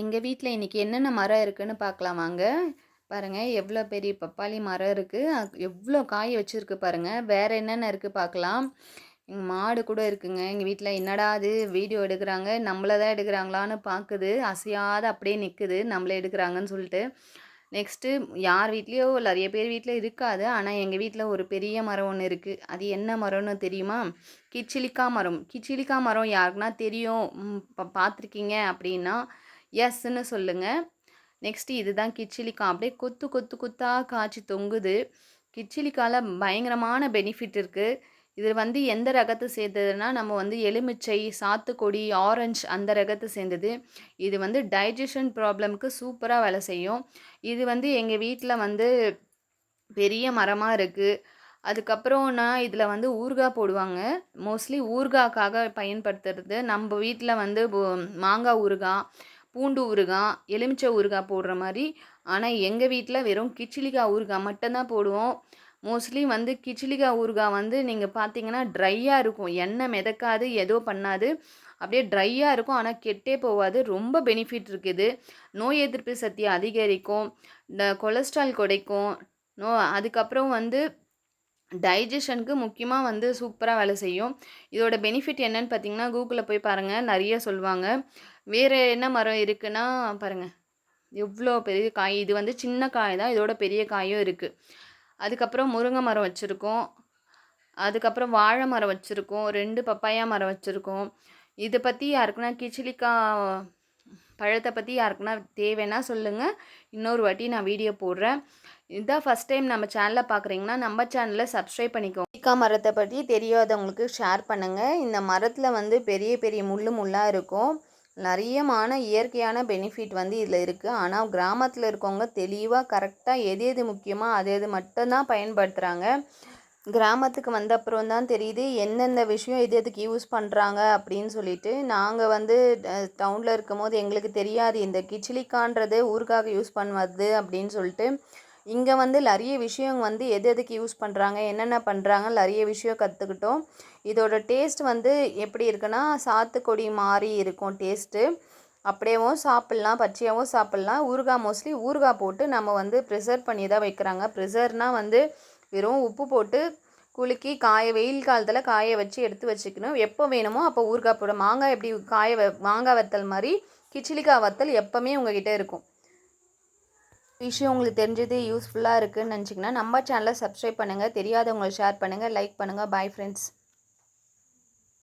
எங்கள் வீட்டில் இன்றைக்கி என்னென்ன மரம் இருக்குதுன்னு பார்க்கலாம் வாங்க. பாருங்கள் எவ்வளோ பெரிய பப்பாளி மரம் இருக்குது எவ்வளோ காய் வச்சுருக்கு பாருங்கள் வேறு என்னென்ன இருக்குது பார்க்கலாம் எங்கள் மாடு கூட இருக்குங்க. எங்கள் வீட்டில் என்னடா அது? வீடியோ எடுக்கிறாங்க. நம்மளை தான் எடுக்கிறாங்களான்னு பார்க்குது அசையாத அப்படியே நிற்குது நம்மளே எடுக்கிறாங்கன்னு சொல்லிட்டு. நெக்ஸ்ட்டு யார் வீட்லேயோ நிறைய பேர் வீட்டில் இருக்காது. ஆனால் எங்கள் வீட்டில் ஒரு பெரிய மரம் ஒன்று இருக்குது அது என்ன மரம்னு தெரியுமா? கிச்சிலிக்கா மரம். கிச்சிலிக்கா மரம் யாருக்குன்னா தெரியும். பார்த்துருக்கீங்க அப்படின்னா எஸ்ன்னு சொல்லுங்கள் நெக்ஸ்ட்டு இதுதான் கிச்சிலிக்காய். அப்படியே கொத்து கொத்து கொத்தாக காய்ச்சி தொங்குது. கிச்சிலிக்காயில் பயங்கரமான பெனிஃபிட் இருக்குது இது வந்து எந்த ரகத்தை சேர்ந்ததுன்னா நம்ம வந்து எலுமிச்சை சாத்துக்கொடி ஆரஞ்சு அந்த ரகத்தை சேர்ந்தது. இது வந்து டைஜஷன் ப்ராப்ளம்க்கு சூப்பராக வேலை செய்யும். இது வந்து எங்கள் வீட்டில் வந்து பெரிய மரமாக இருக்குது அதுக்கப்புறம்னா இதில் வந்து ஊறுகாய் போடுவாங்க. மோஸ்ட்லி ஊறுகாய்க்காக பயன்படுத்துறது. நம்ம வீட்டில் வந்து மாங்காய் ஊறுகாய் பூண்டு ஊறுகாய் எலுமிச்சை ஊறுகாய் போடுற மாதிரி. ஆனால் எங்கள் வீட்டில் வெறும் கிச்சிலிக்காய் ஊறுகாய் மட்டும்தான் போடுவோம். மோஸ்ட்லி வந்து கிச்சிலிக்காய் ஊறுகாய் வந்து நீங்கள் பார்த்தீங்கன்னா ட்ரையாக இருக்கும். எண்ணெய் மிதக்காது ஏதோ பண்ணாது. அப்படியே ட்ரையாக இருக்கும். ஆனால் கெட்டே போகாது. ரொம்ப பெனிஃபிட் இருக்குது. நோய் எதிர்ப்பு சக்தி அதிகரிக்கும். இந்த கொலஸ்ட்ரால் குறைக்கும். நோ அதுக்கப்புறம் வந்து டைஜஷனுக்கு முக்கியமாக வந்து சூப்பராக வேலை செய்யும். இதோட பெனிஃபிட் என்னன்னு பார்த்தீங்கன்னா கூகுளில் போய் பாருங்கள் நிறைய சொல்லுவாங்க. வேறு என்ன மரம் இருக்குன்னா பாருங்கள் எவ்வளோ பெரிய காய். இது வந்து சின்ன காய் தான். இதோட பெரிய காயும் இருக்குது அதுக்கப்புறம் முருங்கை மரம் வச்சுருக்கோம். அதுக்கப்புறம் வாழை மரம் வச்சுருக்கோம். ரெண்டு பப்பாயா மரம் வச்சுருக்கோம். இதை பற்றி யாருக்குன்னா கிச்சிலிக்காய் பழத்தை பற்றி யாருக்குன்னா தேவைன்னா சொல்லுங்கள் இன்னொரு வாட்டி நான் வீடியோ போடுறேன். இதுதான் ஃபஸ்ட் டைம் நம்ம சேனலில் பார்க்குறீங்கன்னா நம்ம சேனலில் சப்ஸ்கிரைப் பண்ணிக்கோங்க. சீக்கா மரத்தை பற்றி தெரியாதவங்களுக்கு ஷேர் பண்ணுங்கள் இந்த மரத்தில் வந்து பெரிய பெரிய முள் முள்ளாக இருக்கும். நிறையமான இயற்கையான பெனிஃபிட் வந்து இதில் இருக்குது ஆனால் கிராமத்தில் இருக்கவங்க தெளிவாக கரெக்டாக எது எது முக்கியமாக அது எது மட்டும்தான் பயன்படுத்துகிறாங்க கிராமத்துக்கு வந்த அப்புறம் தான் தெரியுது எந்தெந்த விஷயம் எது எதுக்கு யூஸ் பண்ணுறாங்க அப்படின்னு சொல்லிட்டு நாங்கள் வந்து டவுனில் இருக்கும் போது எங்களுக்கு தெரியாது இந்த கிச்சிலிக்கான்றது ஊருக்காக யூஸ் பண்ணுவது அப்படின்னு சொல்லிட்டு இங்கே வந்து நிறைய விஷயம் வந்து எது எதுக்கு யூஸ் பண்ணுறாங்க என்னென்ன பண்ணுறாங்க நிறைய விஷயம் கற்றுக்கிட்டோம் இதோட டேஸ்ட் வந்து எப்படி இருக்குன்னா சாத்துக்கொடி மாதிரி இருக்கும் டேஸ்ட்டு அப்படியேவும் சாப்பிட்லாம் பச்சையாகவும் சாப்பிட்லாம். ஊறுகாய் மோஸ்ட்லி ஊறுகாய் போட்டு நம்ம வந்து ப்ரிசர்வ் பண்ணி தான் வைக்கிறாங்க ப்ரிசர்னால் வந்து வெறும் உப்பு போட்டு குலுக்கி காய வெயில் காலத்தில் காய வச்சு எடுத்து வச்சுக்கணும். எப்போ வேணுமோ அப்போ ஊறுகாய் போட மாங்காய் எப்படி காய மாங்காய் வத்தல் மாதிரி கிச்சிலிக்காய் வத்தல் எப்போவுமே உங்ககிட்ட இருக்கும். விஷயம் உங்களுக்கு தெரிஞ்சது யூஸ்ஃபுல்லாக இருக்குதுன்னு நினச்சிங்கன்னா நம்ம சேனலை சப்ஸ்கிரைப் பண்ணுங்கள் தெரியாதவங்களை ஷேர் பண்ணுங்கள் லைக் பண்ணுங்கள் பாய் ஃப்ரெண்ட்ஸ்